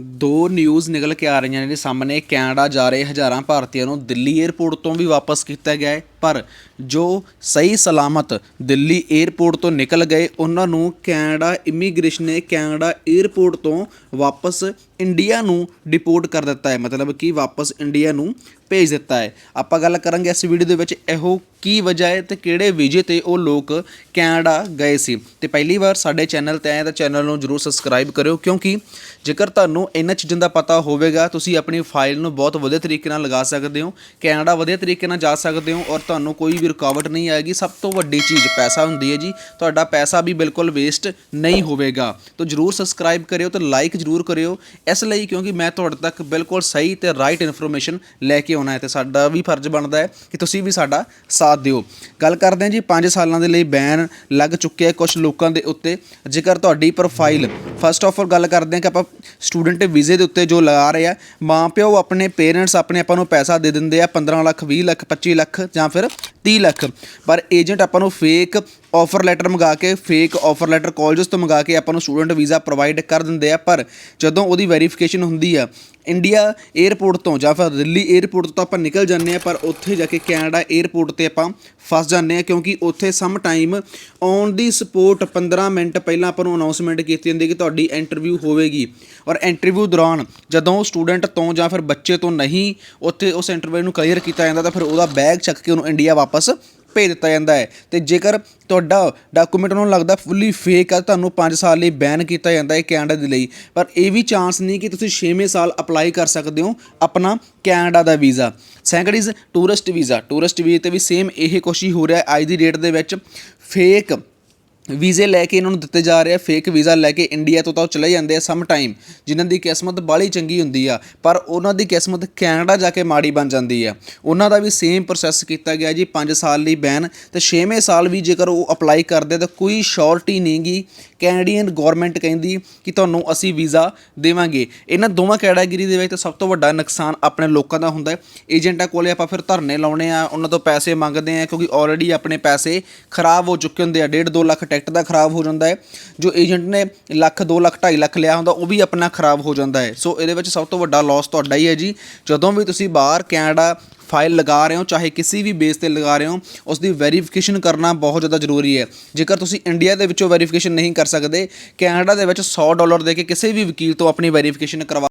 ਦੋ ਨਿਊਜ਼ ਨਿਕਲ ਕੇ ਆ ਰਹੀਆਂ ਨੇ ਸਾਹਮਣੇ ਕੈਨੇਡਾ ਜਾ ਰਹੇ ਹਜ਼ਾਰਾਂ ਭਾਰਤੀਆਂ ਨੂੰ ਦਿੱਲੀ 에ਅਰਪੋਰਟ ਤੋਂ ਵੀ ਵਾਪਸ ਕੀਤਾ ਗਿਆ ਹੈ। ਪਰ ਜੋ ਸਹੀ ਸਲਾਮਤ ਦਿੱਲੀ ਏਅਰਪੋਰਟ ਤੋਂ ਨਿਕਲ ਗਏ, ਉਹਨਾਂ ਨੂੰ ਕੈਨੇਡਾ ਇਮੀਗ੍ਰੇਸ਼ਨ ਨੇ ਕੈਨੇਡਾ ਏਅਰਪੋਰਟ ਤੋਂ ਵਾਪਸ ਇੰਡੀਆ ਨੂੰ ਡਿਪੋਰਟ ਕਰ ਦਿੱਤਾ ਹੈ। ਮਤਲਬ ਕਿ ਵਾਪਸ ਇੰਡੀਆ ਨੂੰ ਭੇਜ ਦਿੱਤਾ ਹੈ। ਆਪਾਂ ਗੱਲ ਕਰਾਂਗੇ ਇਸ ਵੀਡੀਓ ਦੇ ਵਿੱਚ ਇਹੋ ਕੀ ਵਜ੍ਹਾ ਹੈ ਤੇ ਕਿਹੜੇ ਵੀਜ਼ੇ ਤੇ ਉਹ ਲੋਕ ਕੈਨੇਡਾ ਗਏ ਸੀ। ਤੇ ਪਹਿਲੀ ਵਾਰ ਸਾਡੇ ਚੈਨਲ ਤੇ ਆਏ ਤਾਂ ਚੈਨਲ ਨੂੰ ਜਰੂਰ ਸਬਸਕ੍ਰਾਈਬ ਕਰਿਓ, ਕਿਉਂਕਿ ਜੇਕਰ ਤੁਹਾਨੂੰ ਇਹਨਾਂ ਚੀਜ਼ਾਂ ਦਾ ਪਤਾ ਹੋਵੇਗਾ, ਤੁਸੀਂ ਆਪਣੀ ਫਾਈਲ ਨੂੰ ਬਹੁਤ ਵਧੀਆ ਤਰੀਕੇ ਨਾਲ ਲਗਾ ਸਕਦੇ ਹੋ, ਕੈਨੇਡਾ ਵਧੀਆ ਤਰੀਕੇ ਨਾਲ ਜਾ ਸਕਦੇ ਹੋ ਔਰ ਤੁਹਾਨੂੰ ਕੋਈ ਵੀ ਰੁਕਾਵਟ ਨਹੀਂ ਆਏਗੀ, ਸਭ ਤੋਂ ਵੱਡੀ ਚੀਜ਼ ਪੈਸਾ ਹੁੰਦੀ ਹੈ ਜੀ। ਤੁਹਾਡਾ ਪੈਸਾ ਵੀ ਬਿਲਕੁਲ ਵੇਸਟ ਨਹੀਂ ਹੋਵੇਗਾ। ਤਾਂ ਜਰੂਰ ਸਬਸਕ੍ਰਾਈਬ ਕਰਿਓ ਤੇ ਲਾਈਕ ਜਰੂਰ ਕਰਿਓ। ਇਸ ਲਈ ਕਿਉਂਕਿ ਮੈਂ ਤੁਹਾਡੇ ਤੱਕ ਬਿਲਕੁਲ ਸਹੀ ਤੇ ਰਾਈਟ ਇਨਫੋਰਮੇਸ਼ਨ ਲੈ ਕੇ ਆਉਣਾ ਹੈ ਤੇ ਸਾਡਾ ਵੀ ਫਰਜ਼ ਬਣਦਾ ਹੈ ਕਿ ਤੁਸੀਂ ਵੀ ਸਾਡਾ ਸਾਥ ਦਿਓ। ਗੱਲ ਕਰਦੇ ਹਾਂ ਜੀ 5 ਸਾਲਾਂ ਦੇ ਲਈ ਬੈਨ ਲੱਗ ਚੁੱਕਿਆ ਕੁਝ ਲੋਕਾਂ ਦੇ ਉੱਤੇ। ਜੇਕਰ ਤੁਹਾਡੀ ਪ੍ਰੋਫਾਈਲ ਫਸਟ ਆਫ ਆਲ ਗੱਲ ਕਰਦੇ ਹਾਂ ਕਿ ਆਪਾਂ ਸਟੂਡੈਂਟ ਵੀਜ਼ੇ ਦੇ ਉੱਤੇ ਜੋ ਲਗਾ ਰਹੇ ਆ ਮਾਂ ਪਿਓ ਆਪਣੇ ਪੇਰੈਂਟਸ ਆਪਣੇ ਆਪਾਂ ਨੂੰ ਪੈਸਾ ਦੇ ਦਿੰਦੇ ਆ 15 ਲੱਖ 20 ਲੱਖ 25 ਲੱਖ ਜਾਂ ਫਿਰ 30 ਲੱਖ। ਪਰ ਏਜੰਟ ਆਪਾਂ ਨੂੰ ਫੇਕ ਆਫਰ ਲੈਟਰ ਮੰਗਾ ਕੇ ਫੇਕ ਆਫਰ ਲੈਟਰ ਕਾਲਜਸ ਤੋਂ ਮੰਗਾ ਕੇ ਆਪਾਂ ਨੂੰ ਸਟੂਡੈਂਟ ਵੀਜ਼ਾ ਪ੍ਰੋਵਾਈਡ ਕਰ ਦਿੰਦੇ ਆ, ਪਰ ਜਦੋਂ ਉਹਦੀ ਵੈਰੀਫਿਕੇਸ਼ਨ ਹੁੰਦੀ ਆ ਇੰਡੀਆ 에어ਪੋਰਟ ਤੋਂ ਜਾਂ ਫਿਰ ਦਿੱਲੀ 에어ਪੋਰਟ ਤੋਂ ਆਪਾਂ ਨਿਕਲ ਜਾਂਦੇ ਆ, ਪਰ ਉੱਥੇ ਜਾ ਕੇ ਕੈਨੇਡਾ 에어ਪੋਰਟ ਤੇ ਆਪਾਂ ਫਸ ਜਾਂਦੇ ਆ, ਕਿਉਂਕਿ ਉੱਥੇ some time on the spot 15 minute ਪਹਿਲਾਂ ਆਪਾਂ ਨੂੰ ਅਨਾਉਂਸਮੈਂਟ ਕੀਤੀ ਜਾਂਦੀ ਕਿ ਤੁਹਾਡੀ ਇੰਟਰਵਿਊ ਹੋਵੇਗੀ। ਔਰ ਇੰਟਰਵਿਊ ਦੌਰਾਨ ਜਦੋਂ ਸਟੂਡੈਂਟ ਤੋਂ ਜਾਂ ਫਿਰ ਬੱਚੇ ਤੋਂ ਨਹੀਂ ਉੱਥੇ ਉਸ ਇੰਟਰਵਿਊ ਨੂੰ ਕਲੀਅਰ ਕੀਤਾ ਜਾਂਦਾ, ਤਾਂ ਫਿਰ ਉਹਦਾ ਬੈਗ ਚੱਕ ਕੇ ਉਹਨੂੰ ਇੰਡੀਆ ਵਾਪਸ ਭੇਜ ਦਿੱਤਾ ਜਾਂਦਾ ਹੈ। ਤੇ ਜੇਕਰ ਤੁਹਾਡਾ ਡਾਕੂਮੈਂਟ ਉਹਨਾਂ ਨੂੰ ਲੱਗਦਾ ਫੁੱਲੀ ਫੇਕ ਆ ਤੁਹਾਨੂੰ 5 ਸਾਲ ਲਈ ਬੈਨ ਕੀਤਾ ਜਾਂਦਾ ਹੈ ਕੈਨੇਡਾ ਦੇ ਲਈ। ਪਰ ਇਹ ਵੀ ਚਾਂਸ ਨਹੀਂ ਕਿ ਤੁਸੀਂ 6ਵੇਂ ਸਾਲ ਅਪਲਾਈ ਕਰ ਸਕਦੇ ਹੋ ਆਪਣਾ Canada the visa second is tourist visa tourist ਵੀਜ਼ੇ ਤੇ ਵੀ ਸੇਮ ਇਹ ਕੁਛ ਹੀ ਹੋ ਰਿਹਾ ਅੱਜ ਦੀ ਡੇਟ ਦੇ ਵਿੱਚ ਫੇਕ ਵੀਜ਼ੇ ਲੈ ਕੇ ਇਹਨਾਂ ਨੂੰ ਦਿੱਤੇ ਜਾ ਰਹੇ ਆ ਫੇਕ ਵੀਜ਼ਾ ਲੈ ਕੇ ਇੰਡੀਆ ਤੋਂ ਤਾਂ ਉਹ ਚਲੇ ਜਾਂਦੇ ਆ ਸਮ ਟਾਈਮ ਜਿਨ੍ਹਾਂ ਦੀ ਕਿਸਮਤ ਬਾਲੀ ਚੰਗੀ ਹੁੰਦੀ ਆ, ਪਰ ਉਹਨਾਂ ਦੀ ਕਿਸਮਤ ਕੈਨੇਡਾ ਜਾ ਕੇ ਮਾੜੀ ਬਣ ਜਾਂਦੀ ਆ। ਉਹਨਾਂ ਦਾ ਵੀ ਸੇਮ ਪ੍ਰੋਸੈਸ ਕੀਤਾ ਗਿਆ ਜੀ 5 ਸਾਲ ਲਈ ਬੈਨ ਤੇ 6ਵੇਂ ਸਾਲ ਵੀ ਜੇਕਰ ਉਹ ਅਪਲਾਈ ਕਰਦੇ, ਤਾਂ ਕੋਈ ਸ਼ੋਰਟੀ ਨਹੀਂਗੀ ਕੈਨੇਡੀਅਨ ਗਵਰਨਮੈਂਟ ਕਹਿੰਦੀ ਕਿ ਤੁਹਾਨੂੰ ਅਸੀਂ ਵੀਜ਼ਾ ਦੇਵਾਂਗੇ। ਇਹਨਾਂ ਦੋਵਾਂ ਕੈਟਾਗਰੀ ਦੇ ਵਿੱਚ ਤਾਂ ਸਭ ਤੋਂ ਵੱਡਾ ਨੁਕਸਾਨ ਆਪਣੇ ਲੋਕਾਂ ਦਾ ਹੁੰਦਾ ਹੈ। ਏਜੰਟਾਂ ਕੋਲੇ ਆਪਾਂ ਫਿਰ ਧਰਨੇ ਲਾਉਣੇ ਆ, ਉਹਨਾਂ ਤੋਂ ਪੈਸੇ ਮੰਗਦੇ ਆ, ਕਿਉਂਕਿ ਆਲਰੇਡੀ ਆਪਣੇ ਪੈਸੇ ਖਰਾਬ ਹੋ ਚੁੱਕੇ ਹੁੰਦੇ ਆ 1.5 2 ਲੱਖ ਐਕਟ ਦਾ ਖਰਾਬ ਹੋ ਜਾਂਦਾ ਹੈ, ਜੋ ਏਜੰਟ ਨੇ ਲੱਖ 2 ਲੱਖ 2.5 ਲੱਖ ਲਿਆ ਹੁੰਦਾ, ਉਹ ਵੀ ਆਪਣਾ ਖਰਾਬ ਹੋ ਜਾਂਦਾ ਹੈ। ਸੋ ਇਹਦੇ ਵਿੱਚ ਸਭ ਤੋਂ ਵੱਡਾ ਲਾਸ ਤੁਹਾਡਾ ਹੀ ਹੈ ਜੀ। ਜਦੋਂ ਵੀ ਤੁਸੀਂ ਬਾਹਰ ਕੈਨੇਡਾ ਫਾਈਲ ਲਗਾ ਰਹੇ ਹੋ, ਚਾਹੇ ਕਿਸੇ ਵੀ ਬੇਸ ਤੇ ਲਗਾ ਰਹੇ ਹੋ ਉਸ ਦੀ ਵੈਰੀਫਿਕੇਸ਼ਨ ਕਰਨਾ ਬਹੁਤ ਜ਼ਿਆਦਾ ਜ਼ਰੂਰੀ ਹੈ। ਜੇਕਰ ਤੁਸੀਂ ਇੰਡੀਆ ਦੇ ਵਿੱਚੋਂ ਵੈਰੀਫਿਕੇਸ਼ਨ ਨਹੀਂ ਕਰ ਸਕਦੇ, ਕੈਨੇਡਾ ਦੇ ਵਿੱਚ 100 ਡਾਲਰ ਦੇ ਕੇ ਕਿਸੇ ਵੀ ਵਕੀਲ ਤੋਂ ਆਪਣੀ ਵੈਰੀਫਿਕੇਸ਼ਨ ਕਰਵਾ